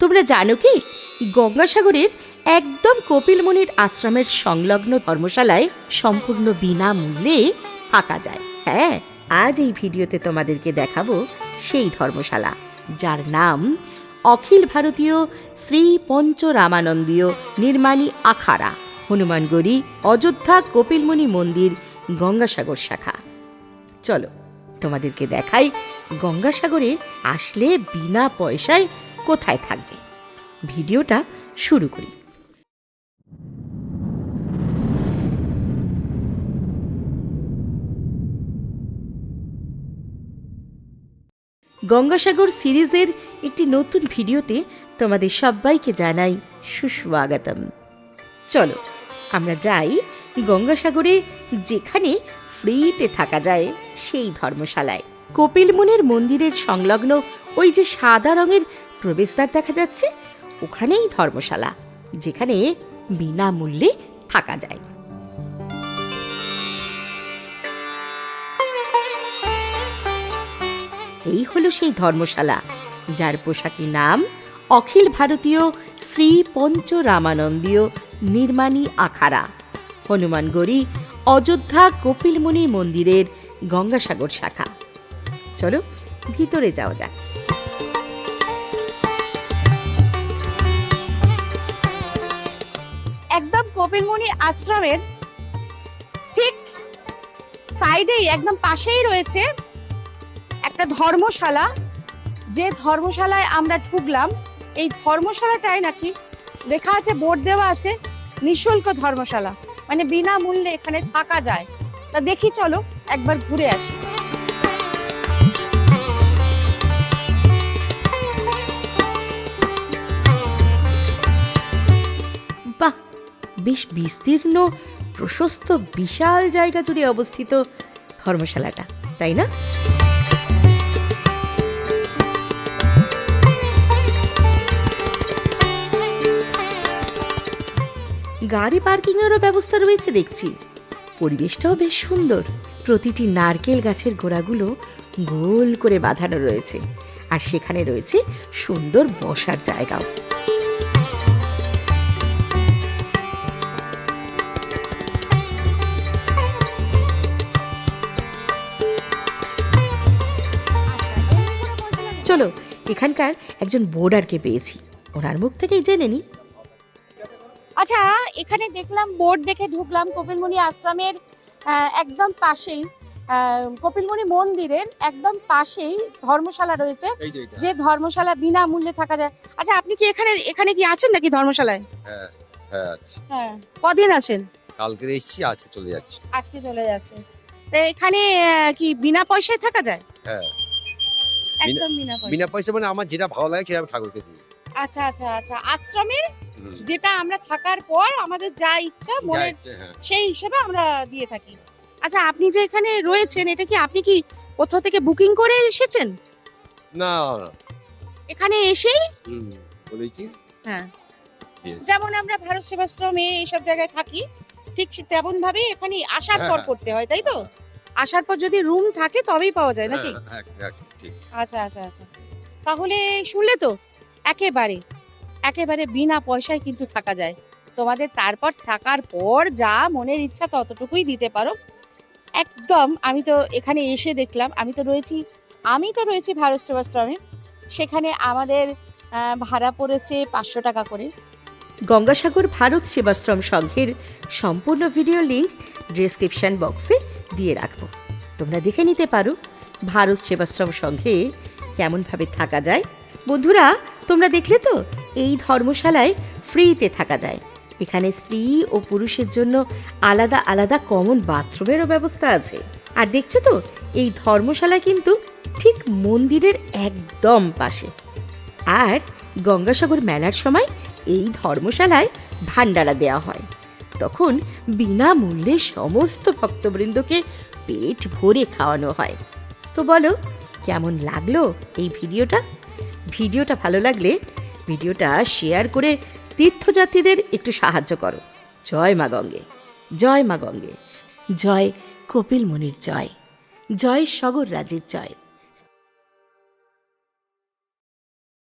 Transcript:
তোমরা জানো কি? গঙ্গাসাগরের একদম কপিলমুনির আশ্রমের সংলগ্ন ধর্মশালায় সম্পূর্ণ বিনামূল্যে থাকা যায়। হ্যাঁ আজ এই ভিডিওতে তোমাদেরকে দেখাবো সেই ধর্মশালা, যার নাম অখিল ভারতীয় শ্রী পঞ্চ রামানন্দীয় নির্মাণী আখাড়া হনুমানগড়ি অযোধ্যা কপিলমুনি মন্দির, গঙ্গাসাগর শাখা। চলো তোমাদেরকে দেখাই গঙ্গাসাগরে আসলে বিনা পয়সায় কোথায় থাকবে? ভিডিওটা শুরু করি। গঙ্গাসাগর সিরিজের একটি নতুন ভিডিওতে তোমাদের সবাইকে জানাই সুস্বাগতম। চলো, আমরা যাই গঙ্গাসাগরে যেখানে ফ্রিতে থাকা যায় সেই ধর্মশালায়। কপিলমুনির মন্দিরের সংলগ্ন ওই যে সাদা রঙের প্রবেশদ্বার দেখা যাচ্ছে, ওখানেই ধর্মশালা, যেখানে বিনামূল্যে থাকা যায়। এই হলো সেই ধর্মশালা, যার পোশাকি নাম অখিল ভারতীয় শ্রী পঞ্চ রামানন্দীয় নির্মাণী আখাড়া হনুমানগড়ি অযোধ্যা কপিলমুনি মন্দিরের গঙ্গাসাগর শাখা। চলো ভিতরে যাওয়া যাক। একদম কপিলমুনি আশ্রমের ঠিক সাইডেই, একদম পাশেই রয়েছে একটা ধর্মশালা। যে ধর্মশালায় আমরা ঢুকলাম, এই ধর্মশালাটায় নাকি লেখা আছে, বোর্ড দেওয়া আছে, নিঃশুল্ক ধর্মশালা। মানে বিনামূল্যে এখানে থাকা যায়। তা দেখি চলো, একবার ঘুরে আসি। বেশ বিস্তীর্ণ, প্রশস্ত, বিশাল জায়গা জুড়ে অবস্থিত ধর্মশালাটা, তাই না? গাড়ি পার্কিংয়েরও ব্যবস্থা রয়েছে দেখছি। পরিবেশটাও বেশ সুন্দর। প্রতিটি নারকেল গাছের গোড়াগুলো গোল করে বাঁধানো রয়েছে। আর সেখানে রয়েছে সুন্দর বসার জায়গাও। চলো এখানকার একজন বোর্ডারকে পেয়েছি। ওনার মুখ থেকেই জেনে নি। আচ্ছা এখানে দেখলাম বোর্ড দেখে ঢুকলাম কপিলমুনি আশ্রমের একদম পাশেই। কপিলমুনি মন্দিরের একদম পাশেই ধর্মশালা রয়েছে। যে ধর্মশালা বিনামূল্যে থাকা যায়। আচ্ছা আপনি কি এখানে এখানে কি আছেন নাকি ধর্মশালায়? হ্যাঁ হ্যাঁ আচ্ছা হ্যাঁ কদিন আছেন? কালকে এসেছি আজকে চলে যাচ্ছি। আজকে চলে যাচ্ছে। তো এখানে কি বিনা পয়সায় থাকা যায়? হ্যাঁ। একদম বিনা পয়সা। বিনা পয়সা মানে আমার যেটা ভালো লাগে সেটা আমি ঠাকুরকে দিই। আচ্ছা আচ্ছা আচ্ছা। আশ্রমে যেটা আমরা থাকার পর আমাদের যা ইচ্ছা ইচ্ছে, হ্যাঁ। সেই হিসেবে আমরা দিয়ে থাকি। আচ্ছা আপনি যে এখানে রয়েছেন এটা কি আপনি কি কোথাও থেকে বুকিং করে এসেছেন? না এখানে এসেই? বলেছি হ্যাঁ। যেমন আমরা ভারত সেবাশ্রমে এইসব জায়গায় থাকি ঠিক তেমন ভাবে এখানে আসার হ্যাঁ, পর হ্যাঁ। করতে হয় তাই তো? আসার পর যদি রুম থাকে তবেই পাওয়া যায় নাকি? ঠিক। আচ্ছা আচ্ছা আচ্ছা। তাহলে শুনলে তো একেবারে একেবারে বিনা পয়সায় কিন্তু থাকা যায়। তোমাদের তারপর থাকার পর যা মনের ইচ্ছা ততটুকুই দিতে পারো। একদম আমি তো এখানে এসে দেখলাম আমি তো রয়েছি আমি তো রয়েছি ভারত সেবাশ্রমে। সেখানে আমাদের ভাড়া পড়েছে পাঁচশো টাকা করে। গঙ্গাসাগর ভারত সেবাশ্রম সংঘের সম্পূর্ণ ভিডিও লিংক ডেসক্রিপশন বক্সে দিয়ে রাখব। তোমরা দেখে নিতে পারো ভারত সেবাশ্রম সংঘে কেমনভাবে থাকা যায়? বন্ধুরা, তোমরা দেখলে তো, এই ধর্মশালায় ফ্রিতে থাকা যায়। এখানে স্ত্রী ও পুরুষের জন্য আলাদা আলাদা কমন বাথরুমেরও ব্যবস্থা আছে। আর দেখছ তো, এই ধর্মশালা কিন্তু ঠিক মন্দিরের একদম পাশে। আর গঙ্গাসাগর মেলার সময় এই ধর্মশালায় ভান্ডারা দেওয়া হয়। তখন বিনামূল্যে সমস্ত ভক্তবৃন্দকে পেট ভরে খাওয়ানো হয়। তো বলো, কেমন লাগল এই ভিডিওটা? ভিডিওটা ভালো লাগলে ভিডিওটা শেয়ার করে তীর্থযাত্রীদের একটু সাহায্য করো। জয় মা গঙ্গে, জয় মা গঙ্গে, জয় কপিল মুনির জয় জয় সগর রাজের জয়।